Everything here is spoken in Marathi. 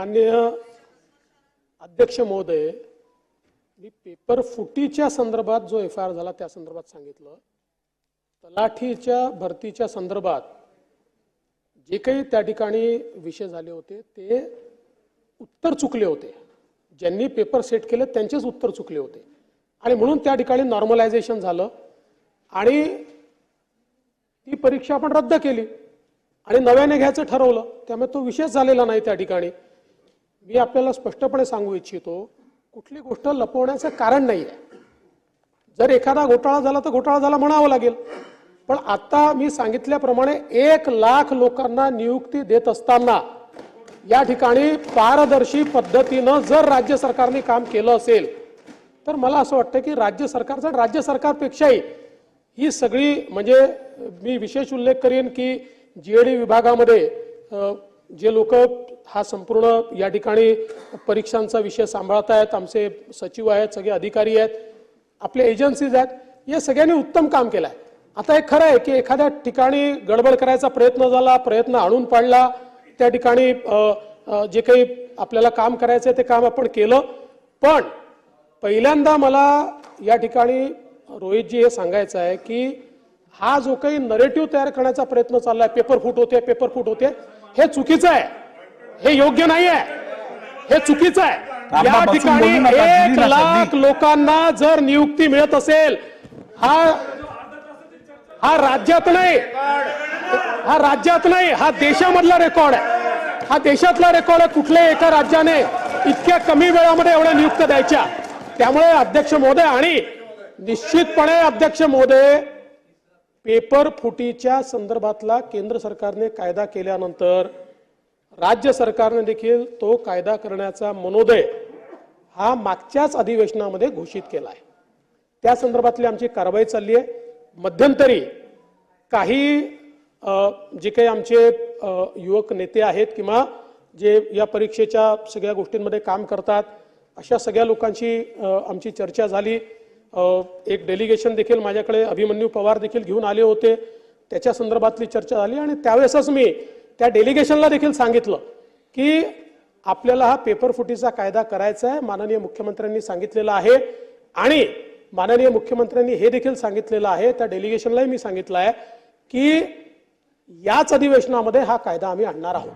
माननीय अध्यक्ष महोदय मी पेपर फुटीच्या संदर्भात जो एफ आय आर झाला त्या संदर्भात सांगितलं. तलाठीच्या भरतीच्या संदर्भात जे काही त्या ठिकाणी विषय झाले होते ते उत्तर चुकले होते. ज्यांनी पेपर सेट केले त्यांचेच उत्तर चुकले होते. आणि म्हणून त्या ठिकाणी नॉर्मलायझेशन झालं. आणि ती परीक्षा आपण रद्द केली. आणि नव्याने घ्यायचं ठरवलं. त्यामुळे तो विषयच झालेला नाही त्या ठिकाणी. मी आपल्याला स्पष्टपणे सांगू इच्छितो कुठली गोष्ट लपवण्याचं कारण नाही आहे जर एखादा घोटाळा झाला तर घोटाळा झाला म्हणावं लागेल. पण आता मी सांगितल्याप्रमाणे एक लाख लोकांना नियुक्ती देत असताना या ठिकाणी पारदर्शी पद्धतीनं जर राज्य सरकारने काम केलं असेल तर मला असं वाटतं की राज्य सरकारचं राज्य सरकारपेक्षाही ही सगळी म्हणजे मी विशेष उल्लेख करेन की जीएडी विभागामध्ये जे लोक हा संपूर्ण या ठिकाणी परीक्षांचा विषय सांभाळत आहेत आमचे सचिव आहेत सगळे अधिकारी आहेत आपले एजन्सीज आहेत या सगळ्यांनी उत्तम काम केलं आहे आता हे खरं आहे की एखाद्या ठिकाणी गडबड करायचा प्रयत्न झाला प्रयत्न आणून पाडला त्या ठिकाणी जे काही आपल्याला काम करायचं आहे ते काम आपण केलं. पण पहिल्यांदा मला या ठिकाणी रोहितजी हे सांगायचं आहे की हा जो काही नरेटिव्ह तयार करण्याचा प्रयत्न चाललाय पेपर फूट होते पेपर फूट होते हे चुकीचं आहे. हे योग्य नाही आहे हे चुकीचं आहे. या ठिकाणी एक लाख. लोकांना जर नियुक्ती मिळत असेल हा हा राज्यात नाही. हा राज्यात नाही. हा देशामधला रेकॉर्ड आहे. हा देशातला रेकॉर्ड आहे कुठल्याही एका राज्याने इतक्या कमी वेळामध्ये एवढ्या नियुक्त द्यायच्या. त्यामुळे अध्यक्ष महोदय आणि निश्चितपणे अध्यक्ष महोदय पेपर फुटीच्या संदर्भातला केंद्र सरकारने कायदा केल्यानंतर राज्य सरकारने देखील तो कायदा करण्याचा मनोदय हा मागच्याच अधिवेशनामध्ये घोषित केला आहे त्या संदर्भातली आमची कारवाई चालली आहे. मध्यंतरी काही जे काही आमचे युवक नेते आहेत किंवा जे या परीक्षेच्या सगळ्या गोष्टींमध्ये काम करतात अशा सगळ्या लोकांची आमची चर्चा झाली. एक डेलिगेशन देखील माझ्याकडे अभिमन्यू पवार देखील घेऊन आले होते. त्याच्या संदर्भातली चर्चा झाली आणि त्यावेळेसच मी त्या डेलिगेशनला देखील सांगितलं की आपल्याला हा पेपर फुटीचा कायदा करायचा आहे. माननीय मुख्यमंत्र्यांनी सांगितलेलं आहे आणि माननीय मुख्यमंत्र्यांनी हे देखील सांगितलेलं आहे त्या डेलिगेशनलाही मी सांगितलं आहे की याच अधिवेशनामध्ये हा कायदा आम्ही आणणार आहोत.